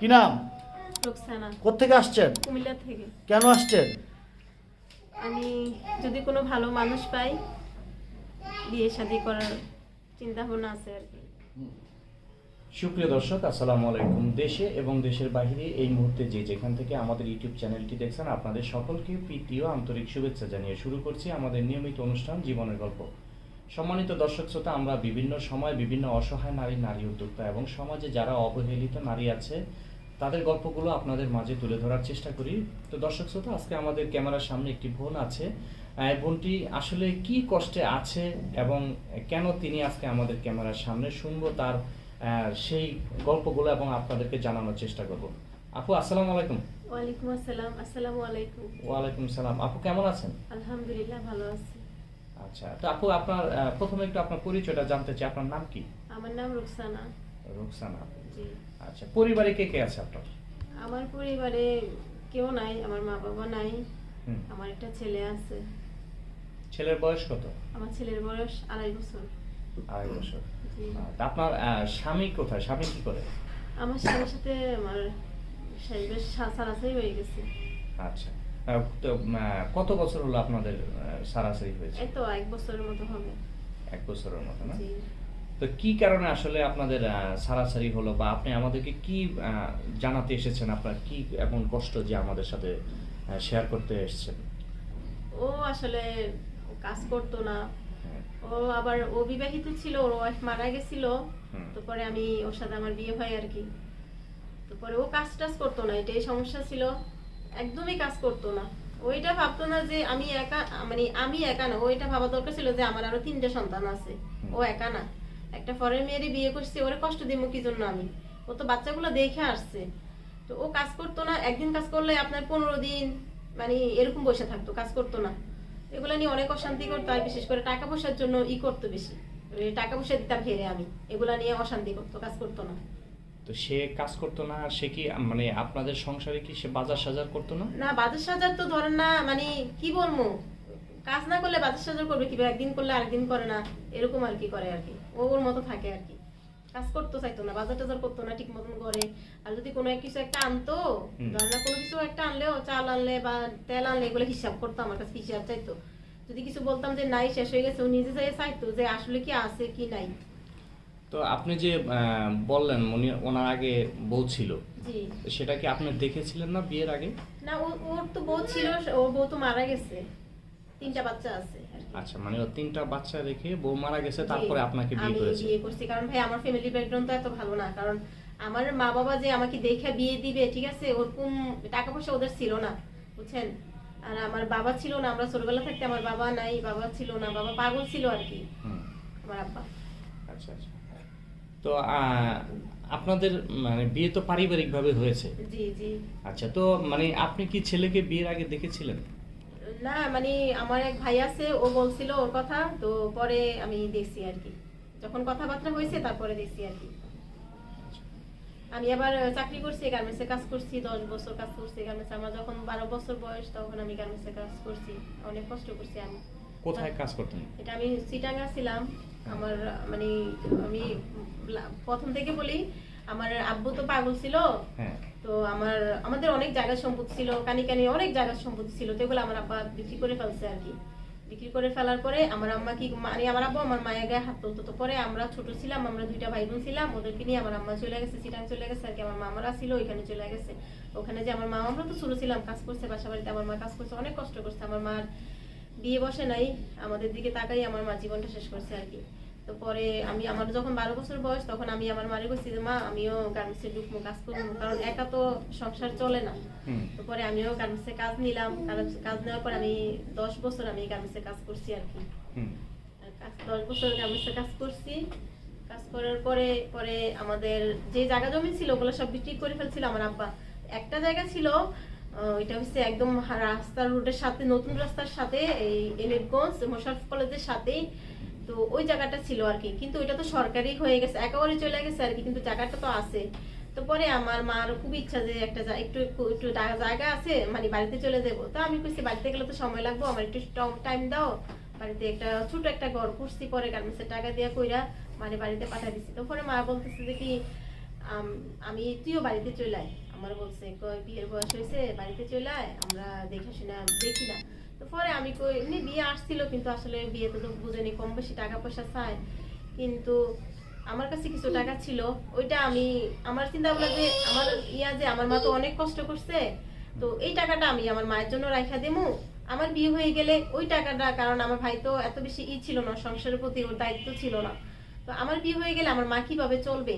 কি নাম? রোকসানা। কোত্থেকে আসছেন? কুমিল্লা থেকে। কেন আসছেন? আমি যদি কোনো ভালো মানুষ পাই বিয়ে শাদি করার চিন্তা ভাবনা আছে আর কি। সুপ্রিয় দর্শক আসসালামু আলাইকুম। দেশে এবং দেশের বাইরে এই মুহূর্তে যে যেখান থেকে আমাদের ইউটিউব চ্যানেলটি দেখছেন আপনাদের সকলকে প্রীতীয় আন্তরিক শুভেচ্ছা জানিয়ে শুরু করছি আমাদের নিয়মিত অনুষ্ঠান জীবনের গল্প। সম্মানিত দর্শক শ্রোতা আমরা বিভিন্ন সময় বিভিন্ন অসহায় নারী নারী উদ্যোক্তা এবং সমাজে যারা অবহেলিত নারী আছে তাদের গল্পগুলো আপনাদের মাঝে তুলে ধরার চেষ্টা করি। তো দর্শক শ্রোতা আজকে আমাদের ক্যামেরার সামনে একটি বোন আছে। এই বোনটি আসলে কি কষ্টে আছে এবং কেন তিনি আজকে আমাদের ক্যামেরার সামনে শুনব তার সেই গল্পগুলো এবং আপনাদেরকে জানানোর চেষ্টা করব। আপু আসসালামু আলাইকুম। ওয়ালাইকুম আসসালাম। আসসালামু আলাইকুম। ওয়ালাইকুম সালাম। আপু কেমন আছেন? আলহামদুলিল্লাহ ভালো আছি। আচ্ছা তো আপু আপনার প্রথমে একটু আপনার পরিচয়টা জানতে চাই। আপনার নাম কি? আমার নাম রোকসানা। রুকসানা জি। আচ্ছা পরিবারে কে কে আছে আপনার? আমার পরিবারে কেউ নাই আমার মা বাবা নাই আমার একটা ছেলে আছে। ছেলের বয়স কত? আমার ছেলের বয়স আড়াই বছর। আড়াই বছর। জি। আপনার স্বামী কোথায়? স্বামী কি করে? আমার স্বামীর সাথে আমার সেই বেশ সারাসাই হয়ে গেছে। আচ্ছা কত বছর হলো আপনাদের সারাসারি হয়েছে? এই তো এক বছরের মতো হবে। এক বছরের মতো না? তো কি কারণে আসলে আপনাদের সারাসারি হলো বা আপনি আমাদেরকে কি জানাতে এসেছেন আপনার কি এমন কষ্ট যে আমাদের সাথে শেয়ার করতে এসেছেন? ও আসলে কাজ করতো না। হ্যাঁ, ও আবার ও বিবাহিত ছিল ওর ওয়াইফ মারা গেছিল। তো পরে আমি ওর সাথে আমার বিয়ে হয় আর কি। তো পরে ও কাজ টাজ করতো না এটাই সমস্যা ছিল। একদমই কাজ করতো না। ওইটা ভাবতো না যে আমি একা মানে আমি একা না ওইটা ভাবা দরকার ছিল যে আমার আরও তিনটে সন্তান আছে। ও একা না। একটা ফরেন মেয়েরই বিয়ে করছে ওরে কষ্ট দিব কি জন্য আমি? ও তো বাচ্চাগুলো দেখে আসছে। তো ও কাজ করতো না একদিন কাজ করলে আপনার পনেরো দিন মানে এরকম বসে থাকতো কাজ করতো না। এগুলো নিয়ে অনেক অশান্তি করতো আর বিশেষ করে টাকা পয়সার জন্য ই করতো বেশি। টাকা পয়সা দিতাম ফেরে আমি এগুলা নিয়ে অশান্তি করতো কাজ করতো না। তো সে কাজ করতো না সে কি মানে আপনাদের সংসারে কি সে বাজার সাজার করতো না? না বাজার সাজার তো ধরেন না মানে কি বলব? কাজ না করলে বাজার সাজার করবে কি একদিন করলে আরেকদিন করে না এরকম আর কি করে আর কি। ও ওর মতো থাকে আর কি। কাজ করতে চাইতো না বাজার টাজার করতো না ঠিক মতন করে আর যদি কোনো কিছু একটা আনতো না কোনো কিছু একটা আনলেও চাল আনলে বা তেল আনলে এগুলো হিসাব করতো আমার কাছে হিসাব চাইতো। যদি কিছু বলতাম যে নাই শেষ হয়ে গেছে ও নিজে যাই চাইতো যে আসলে কি আছে কি নাই। তো আপনি যে বললেন উনি ওনার আগে বউ ছিল। জি। সেটা কি আপনি দেখেছিলেন না বিয়ের আগে? না ও- ওর তো বউ ছিল ওর বউ তো মারা গেছে। তিনটা বাচ্চা আছে আচ্ছা মানে তিনটা বাচ্চা রেখে বউ মারা গেছে তারপরে আপনাকে বিয়ে আমি করেছে। বিয়ে করছি। কারণ ভাই আমার ফ্যামিলি ব্যাকগ্রাউন্ড তো এত ভালো না। কারণ আমার মা বাবা যে আমাকে দেখে বিয়ে দিবে ঠিক আছে ওরকম টাকা পয়সা ওদের ছিল না বুঝছেন? আর আমার বাবা ছিল না আমরা ছোটবেলা থাকতে আমার বাবা নাই বাবা ছিল না বাবা পাগল ছিল আর কি। আমার আব্বা। আচ্ছা আচ্ছা। তো আপনাদের মানে বিয়ে তো পারিবারিক ভাবে হয়েছে। জি জি। আচ্ছা তো মানে আপনি কি ছেলেকে বিয়ের আগে দেখেছিলেন? না মানে আমার এক ভাই আছে ও বলছিল ওর কথা তো পরে আমি দেখছি আর কি। যখন কথাবার্তা হয়েছে তারপরে দেখছি আর কি। আমি আবার চাকরি করছি গার্মেন্টসে কাজ করছি দশ বছর কাজ করছি গার্মেন্টসে আমার যখন বারো বছর বয়স তখন আমি গার্মেন্টসে কাজ করছি। অনেক কষ্ট করছি আমি। কোথায় কাজ করতেন? এটা আমি সিটাঙ্গা ছিলাম। আমার মানে আমি প্রথম থেকে বলি আমার আব্বু তো পাগল ছিল। হ্যাঁ। তো আমার, আমাদের অনেক জায়গা সম্পত্তি ছিল, কানি কানি অনেক জায়গা সম্পত্তি ছিল, তো এগুলো আমার আব্বা বিক্রি করে ফেলছে আর কি। বিক্রি করে ফেলার পরে আমার আম্মা কি মানে আমার আব্বু আমার মায়ের গায়ে হাত তুলতো, তো পরে আমরা ছোট ছিলাম, আমরা দুইটা ভাই বোন ছিলাম, ওদেরকে নিয়ে আমার আম্মা চলে গেছে সিটাং চলে গেছে, আর কি আমার মামারা ছিল, ওইখানে চলে গেছে। ওখানে যে আমার মা আমরা তো ছোট ছিলাম, কাজ করছে বাসা বাড়িতে আমার মা কাজ করছে, অনেক কষ্ট করছে, আমার মার বিয়ে বসে নাই, আমাদের দিকে তাকাই আমার মা জীবনটা শেষ করছে আর কি। তো পরে আমি আমার যখন বারো বছর বয়স তখন আমি আমার মারে বলছি যে মা আমিও গার্মেন্টসে ঢুকবো কাজ করব। কারণ একা তো সংসার চলে না। তো পরে আমিও গার্মেন্টসে কাজ নিলাম। কাজ নেওয়ার পর আমি দশ বছর আমি গার্মেন্টসে কাজ করছি আর কি। দশ বছর গার্মেন্টসে কাজ করছি। কাজ করার পরে পরে আমাদের যে জায়গা জমি ছিল ওগুলো সব বিক্রি করে ফেলছিল আমার আব্বা। একটা জায়গা ছিল এটা হচ্ছে একদম রাস্তার রোডের সাথে নতুন রাস্তার সাথে এই এলিটগঞ্জ মোশারফ কলেজের সাথেই তো ওই জায়গাটা ছিল আর কি। কিন্তু ওইটা তো সরকারি হয়ে গেছে, একেবারে চলে গেছে আর কি, কিন্তু জায়গাটা তো আছে। তো পরে আমার মার খুব ইচ্ছা যে একটা একটু, একটু- জায়গা আছে মানে বাড়িতে চলে যাব। তো আমি কইছি, বাড়িতে গেলে তো সময় লাগবো, আমার একটু টাইম দাও। বাড়িতে একটা ছোট একটা ঘর করছি পরে, গার্মেন্টসের টাকা দিয়ে কইরা মানে বাড়িতে পাঠিয়ে দিছি। তো পরে মা বলতেছে যে কি, আম- তুইও বাড়িতে চলে আয়। আমার বলছে বিয়ের বয়স হয়েছে বাড়িতে চলে আয়, আমরা দেখাশোনা দেখি না। পরে আমি কই, এমনি বিয়ে আসছিল কিন্তু আসলে বিয়েতে তো বুঝেনি, কম বেশি টাকা পয়সা চায় কিন্তু আমার কাছে কিছু টাকা ছিল, ওইটা আমি, আমার চিন্তা ভাবনা যে, আমার ইয়া যে, আমার মা তো অনেক কষ্ট করছে, তো এই টাকাটা আমি আমার মায়ের জন্য রাখা দেবো আমার বিয়ে হয়ে গেলে ওই টাকাটা, কারণ আমার ভাই তো এত বেশি ই ছিল না, সংসারের প্রতি ওর দায়িত্ব ছিল না। তো আমার বিয়ে হয়ে গেলে আমার মা কীভাবে চলবে?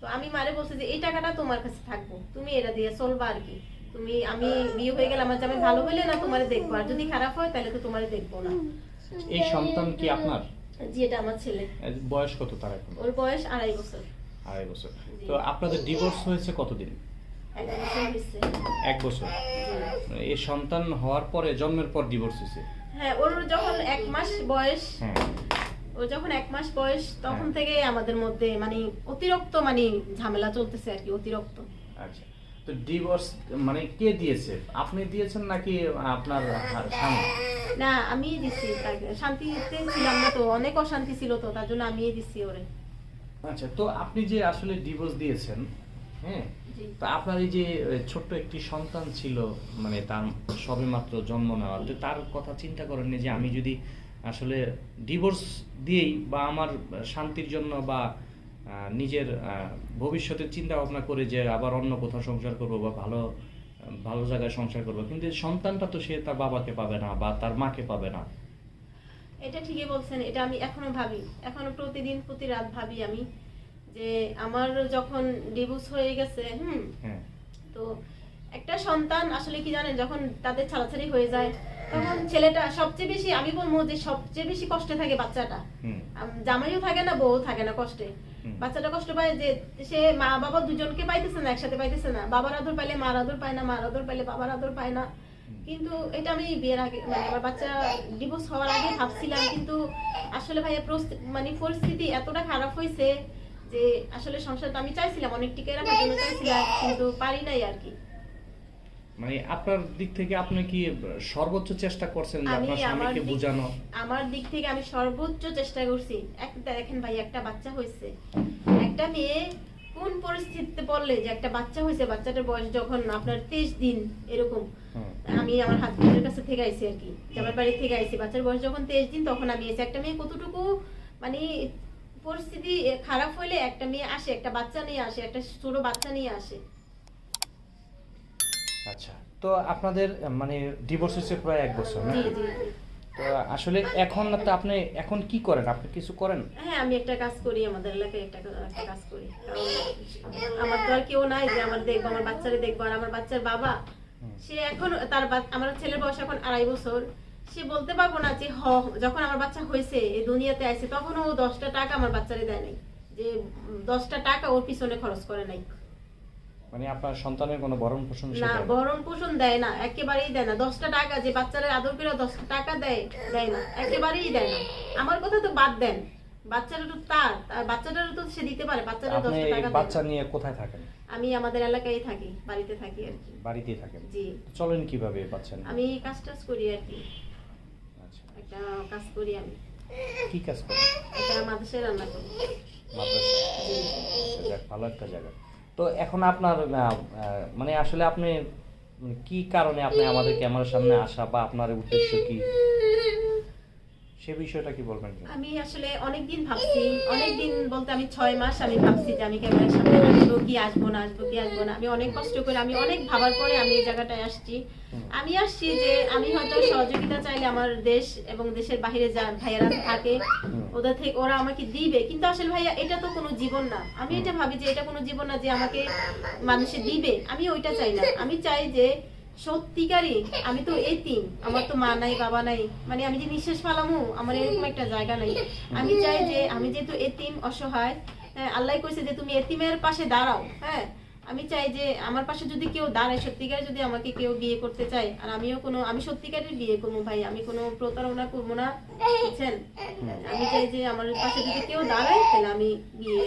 তো আমি মারে বলছি যে, এই টাকাটা তোমার কাছে থাকব, তুমি এটা দিয়ে চলবা আর কি। তুমি আমি বিয়ে হয়ে গেলে আমার জামাই ভালো হইলে না তোমারে দেখব? আর যদি খারাপ হয় তাহলে তো তোমারে দেখব না। এই সন্তান কি আপনার? জি এটা আমার ছেলে। বয়স কত তার এখন? ওর বয়স আড়াই বছর। আড়াই বছর। তো আপনাদের ডিভোর্স হয়েছে কতদিন? এক বছর। এই সন্তান হওয়ার পরে জন্মের পর ডিভোর্স হয়েছে? হ্যাঁ ওর যখন এক মাস বয়স হ্যাঁ। ওর যখন এক মাস বয়স তখন হ্যাঁ। থেকে আমাদের মধ্যে মানে অতিরিক্ত মানে ঝামেলা চলতেছে আর কি অতিরিক্ত। আচ্ছা। তো ডিভোর্স মানে কে দিয়েছে? আপনি দিয়েছেন নাকি আপনার স্বামী? না আমি দিছি। শান্তিতে ছিলাম না তো অনেক অশান্তি ছিল তো তার জন্য আমিই দিছি ওরে। আচ্ছা তো আপনি যে আসলে ডিভোর্স দিয়েছেন হ্যাঁ? তা আপনার এই যে ছোট্ট একটি সন্তান ছিল মানে তার সবেমাত্র জন্ম নেওয়া তো তার কথা চিন্তা করেননি যে আমি যদি আসলে ডিভোর্স দিয়েই বা আমার শান্তির জন্য বা নিজের ভবিষ্যতের চিন্তা ভাবনা করে যে আবার অন্য কোথাও সংসার করব বা ভালো ভালো জায়গায় সংসার করব। কিন্তু সন্তানটা তো সে তার বাবাকে পাবে না বা তার মাকে পাবে না। এটা ঠিকই বলছেন এটা আমি এখনও ভাবি এখনও প্রতিদিন প্রতি রাত ভাবি আমি যে আমার যখন ডিভোর্স হয়ে গেছে হুম হ্যাঁ। তো একটা সন্তান আসলে কি জানেন যখন তাদের ছাড়াছাড়ি হয়ে যায় তখন ছেলেটা সবচেয়ে বেশি আমি বলব যে সবচেয়ে বেশি কষ্টে থাকে বাচ্চাটা। জামাইও থাকে না বউ থাকে না কষ্টে। বাচ্চাটা কষ্ট পায় যে সে মা বাবা দুজনকে পাইতেছে না একসাথে পাইতেছে না। বাবার আদর পাইলে মার আদর পায় না মার আদর পাইলে বাবার আদর পায় না। কিন্তু এটা আমি বিয়ের আগে মানে আমার বাচ্চা ডিভোর্স হওয়ার আগে ভাবছিলাম কিন্তু আসলে ভাইয়া মানে পরিস্থিতি এতটা খারাপ হয়েছে যে আসলে সংসারটা আমি চাইছিলাম অনেক টিকে রাখার জন্য চাইছিলাম কিন্তু পারি নাই আর কি। মানে আপনার দিক থেকে আপনি কি সর্বোচ্চ চেষ্টা করছেন আপনার স্বামীকে বোঝানো? আমার দিক থেকে আমি সর্বোচ্চ চেষ্টা করছি। একটা দেখেন ভাই একটা বাচ্চা হয়েছে। একটা মেয়ে কোন পরিস্থিতিতে পড়লে যে একটা বাচ্চা হয়েছে বাচ্চাটার বয়স যখন আপনার তেইশ দিন এরকম আমি আমার হাজবেন্ডের কাছে থেকে আইছি আর কি আমার বাড়ি থেকে আইছি। বাচ্চার বয়স যখন তেইশ দিন তখন আমি এসে একটা মেয়ে কতটুকু মানে পরিস্থিতি খারাপ হলে একটা মেয়ে আসে একটা বাচ্চা নিয়ে আসে একটা ছোট বাচ্চা নিয়ে আসে। আচ্ছা তো আপনাদের মানে ডিভোর্স হয়েছে প্রায় এক বছর না? জি জি জি। তো আসলে এখন তো আপনি এখন কি করেন? আপনি কিছু করেন? হ্যাঁ আমি একটা কাজ করি আমাদের এলাকায় একটা একটা কাজ করি। কারণ আমার তো আর কেউ নাই যে আমার দেখব আমার বাচ্চারে দেখব আর আমার বাচ্চার বাবা সে এখন তার আমার ছেলের বয়স এখন আড়াই বছর। সে বলতে পারব না যে হ যখন আমার বাচ্চা হয়েছে এই দুনিয়াতে আসছে তখন ও দশটা টাকা আমার বাচ্চারে দেয় নাই। যে উম, দশটা টাকা ওর পিছনে খরচ করে নাই। মানে আপনার সন্তানের কোনো ভরণ পোষণ না দেয় না? ভরণ পোষণ দেয় না একেবারেই দেয় না। দশটা টাকা যে বাচ্চারা আদর করে দশটা টাকা দেয় দেয় না একেবারেই দেয় না। আমার কথা তো বাদ দেন বাচ্চাটা তো তার বাচ্চাটারও তো সে দিতে পারে বাচ্চাটা দশটা টাকা বাচ্চা নিয়ে কোথায় থাকেন? আমি আমাদের এলাকায় থাকি বাড়িতে থাকি আর কি। বাড়িতেই থাকেন? জি। চলেন কীভাবে বাচ্চা নিয়ে? আমি কাজ টাজ করি আর কি। আচ্ছা। একটা কাজ করি আমি। কি কাজ করেন? একটা মাদ্রাসায় রান্না করি। মাদ্রাসা আচ্ছা, ভালো একটা জায়গা। তো এখন আপনার মানে আসলে আপনি মানে কি কারণে আপনি আমাদের ক্যামেরার সামনে আসা বা আপনার উদ্দেশ্য কি? সে বিষয়টা কি বলবেন আমি আসলে অনেকদিন ভাবছি অনেক দিন বলতে আমি ছয় মাস আমি ভাবছি যে আমি ক্যামেরার সামনে আসব কি আসব না আসব কি আসব না। আমি অনেক কষ্ট করে আমি অনেক ভাবার পরে আমি এই জায়গাটায় আসছি। আমি আসছি যে আমি হয়তো সহযোগিতা চাইলে আমার দেশ এবং দেশের বাইরে যা ভাইয়ারা থাকে ওদের থেকে ওরা আমাকে দিবে। কিন্তু আসলে ভাইয়া এটা তো কোনো জীবন না। আমি এটা ভাবি যে এটা কোনো জীবন না যে আমাকে মানুষে দিবে। আমি ওইটা চাই না। আমি চাই যে সত্যিকারই আমি তো এতিম আমার তো মা নাই বাবা নাই মানে আমি যে নিঃশ্বাস ফালামু আমার এরকম একটা জায়গা নাই। আমি চাই যে আমি যেহেতু এতিম অসহায় হ্যাঁ, আল্লাহ কইছে যে তুমি এতিমের পাশে দাঁড়াও হ্যাঁ। আমি চাই যে আমার পাশে যদি কেউ দাঁড়ায় সত্যিকারে যদি আমাকে কেউ বিয়ে করতে চায় আর আমিও কোনো আমি সত্যিকারের বিয়ে করব ভাই আমি কোনো প্রতারণা করব না বুঝছেন? আমি চাই যে আমার পাশে যদি কেউ দাঁড়ায় তাহলে আমি বিয়ে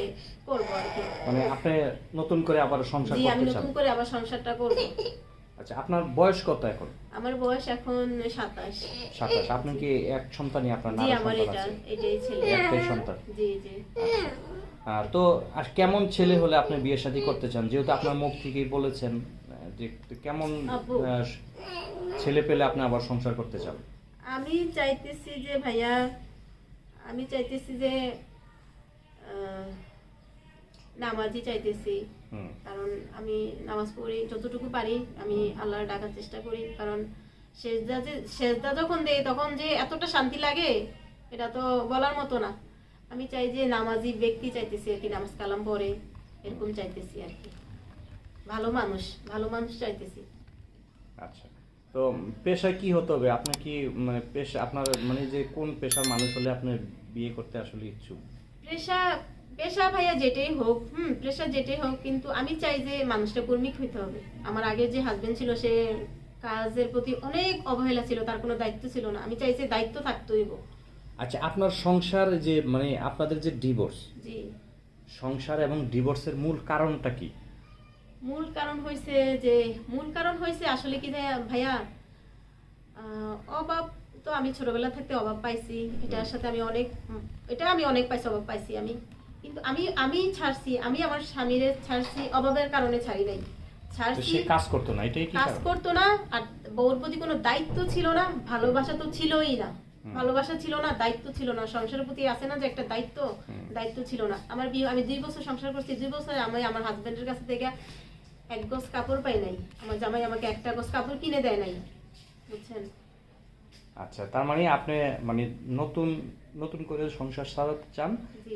করব আর কি। মানে আপনি নতুন করে আবার সংসার জি আমি নতুন করে আবার সংসারটা করব। আচ্ছা আপনার বয়স কত এখন? আমার বয়স এখন সাতাশ। সাতাশ আপনি কি এক সন্তানই আপনার জি আমার এটা এটাই ছেলে। একটাই সন্তান? জি জি। আচ্ছা। তো আর কেমন ছেলে হলে আপনি বিয়ে শাদী করতে চান? যেহেতু আপনার মুখ থেকেই বলেছেন যে কেমন ছেলে পেলে আপনি আবার সংসার করতে চান? আমি চাইতেছি যে ভাইয়া আমি চাইতেছি যে নামাজি চাইতেছি। কারণ আমি নামাজ পড়ি যতটুকু পারি আমি আল্লাহর ডাকার চেষ্টা করি। কারণ সেজদা যে সেজদা যখন দেই তখন যে এতটা শান্তি লাগে এটা তো বলার মতো না। আমি চাই যে নামাজি ব্যক্তি চাইতেছি আর কি নামাজ কালাম পড়ে এরকম চাইতেছি আর কি। ভালো মানুষ ভালো মানুষ চাইতেছি। আচ্ছা। তো পেশা কি হতে হবে? আপনার কি মানে পেশা আপনার মানে যে কোন পেশার মানুষ হলে আপনি বিয়ে করতে আসলে ইচ্ছুক? পেশা পেশা ভাইয়া যেটাই হোক হুম পেশা যেটাই হোক কিন্তু আমি চাই যে মানুষটা কর্মিক হইতে হবে। আমার আগের যে হাজবেন্ড ছিল সে কাজের প্রতি অনেক অবহেলা ছিল তার কোনো দায়িত্ব ছিল না। আমি চাই যে দায়িত্ব থাকতেই হইব আচ্ছা আপনার সংসার যে মানে আপনাদের যে ডিভোর্স জি। সংসার এবং ডিভোর্সের মূল কারণটা কি? মূল কারণ হয়েছে যে মূল কারণ হয়েছে আসলে কি ভাইয়া ভাইয়া অভাব তো আমি ছোটবেলা থাকতে অভাব পাইছি। এটার সাথে আমি অনেক এটা আমি অনেক পাইছি অভাব পাইছি আমি। কিন্তু আমি আমি ছাড়ছি আমি আমার স্বামীর ছাড়ছি অভাবের কারণে ছাড়ি নাই। ছাড়ছি কাজ করতো না এটাই কি কাজ করতো না আর বউর প্রতি কোনো দায়িত্ব ছিল না ভালোবাসা তো ছিলই না। ভালোবাসা ছিল না দায়িত্ব ছিল না সংসারের প্রতি আছে না যে একটা দায়িত্ব দায়িত্ব ছিল না। আমার বিয়ে আমি দুই বছর সংসার করছি দুই বছর আমি আমার হাজবেন্ডের কাছ থেকে এক গজ কাপড় পাই নাই। আমার জামাই আমাকে একটা গজ কাপড় কিনে দেয় নাই। বুঝছেন? আচ্ছা তার মানে আপনি মানে নতুন নতুন করে সংসার সাজাতে চান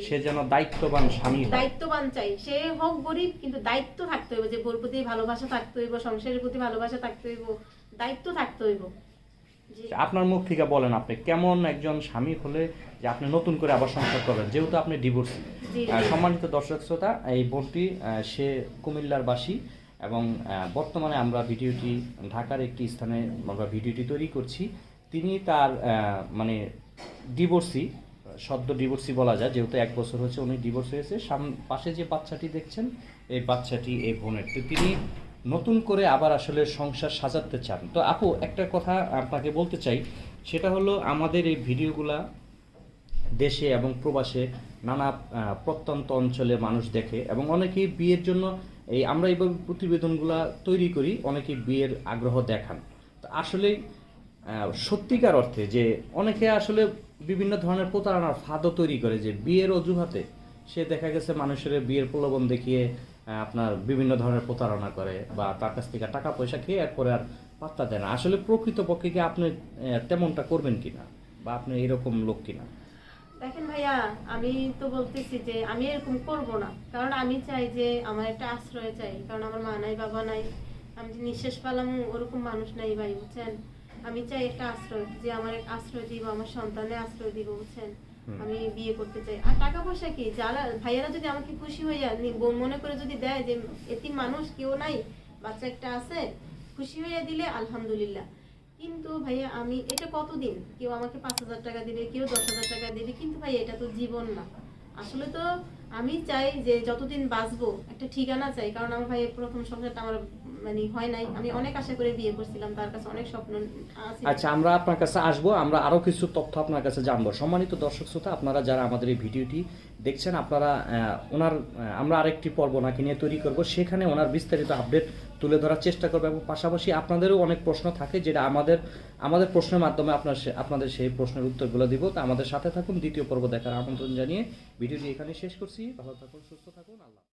সে যেন দায়িত্ববান স্বামী হয়। দায়িত্ববান চাই। সে হোক গরিব কিন্তু দায়িত্ব থাকতে হইব যে বোর প্রতি ভালোবাসা থাকতে হইব সংসারের প্রতি ভালোবাসা থাকতে হইব দায়িত্ব থাকতে হইব। আপনার মুখ থেকে বলেন আপনি কেমন একজন স্বামী হলে যে আপনি নতুন করে আবার সংসার করবেন? যেহেতু আপনি ডিভোর্সি। সম্মানিত দর্শক শ্রোতা এই বোনটি সে কুমিল্লার বাসী এবং বর্তমানে আমরা ভিডিওটি ঢাকার একটি স্থানে আমরা ভিডিওটি তৈরি করছি। তিনি তার মানে ডিভোর্সি সদ্য ডিভোর্সি বলা যায়, যেহেতু এক বছর হচ্ছে উনি ডিভোর্স হয়েছে, সাম- পাশে যে বাচ্চাটি দেখছেন, এই বাচ্চাটি, এই বোনের। তো তিনি নতুন করে আবার আসলে সংসার সাজাতে চান। তো আপু, একটা কথা আপনাকে বলতে চাই, সেটা হলো আমাদের এই ভিডিওগুলা দেশে এবং প্রবাসে নানা প্রত্যন্ত অঞ্চলে মানুষ দেখে, এবং অনেকেই বিয়ের জন্য এই আমরা এইভাবে প্রতিবেদনগুলা তৈরি করি, অনেকেই বিয়ের আগ্রহ দেখান। তো আসলে সত্যিকার অর্থে যে অনেকে আসলে বিভিন্ন ধরনের প্রতারণার ফাঁদও তৈরি করে যে বিয়ের অজুহাতে সে দেখা গেছে মানুষের বিয়ের প্রলোভন দেখিয়ে আপনার বিভিন্ন ধরনের প্রতারণা করে বা তার কাছ থেকে টাকা পয়সা খেয়ে এরপরে আর পাত্তা দেয় না। আসলে প্রকৃতপক্ষে কি আপনি তেমনটা করবেন কিনা বা আপনি এরকম লোক কিনা? দেখেন ভাইয়া, আমি তো বলতেছি যে আমি এরকম করব না। কারণ আমি চাই যে আমার একটা আশ্রয় চাই। কারণ আমার মা নাই, বাবা নাই। আমি যে নিঃশ্বাস পালাম, ওরকম মানুষ নাই ভাই, বুঝছেন? আমি চাই একটা আশ্রয় যে আমার আশ্রয় দিব আমার সন্তানে আশ্রয় দিব বুঝছেন? আমি বিয়ে করতে চাই। আর টাকা পয়সা কি? যারা ভাইয়ারা যদি আমাকে খুশি নি- বোন মনে করে যদি দেয় যে এতিম মানুষ কেউ নাই বাচ্চা একটা আছে খুশি হইয়া দিলে আলহামদুলিল্লাহ। কিন্তু ভাইয়া আমি এটা কতদিন? কেউ আমাকে পাঁচ হাজার টাকা দিবে কেউ দশ হাজার টাকা দিবে কিন্তু ভাই এটা তো জীবন না। আসলে তো আমি চাই যে যতদিন বাঁচবো একটা ঠিকানা চাই। কারণ আমার ভাই প্রথম সংসারটা আমার মানে হয় নাই। আমি অনেক আশা করে বিয়ে করছিলাম, তার কাছে অনেক স্বপ্ন আছে। আচ্ছা আমরা আপনার কাছে আমরা আরও কিছু তথ্য আপনার কাছে জানব। সম্মানিত দর্শক শ্রোতা, আপনারা যারা আমাদের এই ভিডিওটি দেখছেন, আপনারা ওনার আমরা আরেকটি পর্ব নাকি নিয়ে তৈরি করব। সেখানে ওনার বিস্তারিত আপডেট তুলে ধরার চেষ্টা করব এবং পাশাপাশি আপনাদেরও অনেক প্রশ্ন থাকে যেটা আমাদের আমাদের প্রশ্নের মাধ্যমে আপনার আপনাদের সেই প্রশ্নের উত্তরগুলো দিব। তো আমাদের সাথে থাকুন, দ্বিতীয় পর্ব দেখার আমন্ত্রণ জানিয়ে ভিডিওটি এখানে শেষ করছি। ভালো থাকুন, সুস্থ থাকুন, আল্লাহ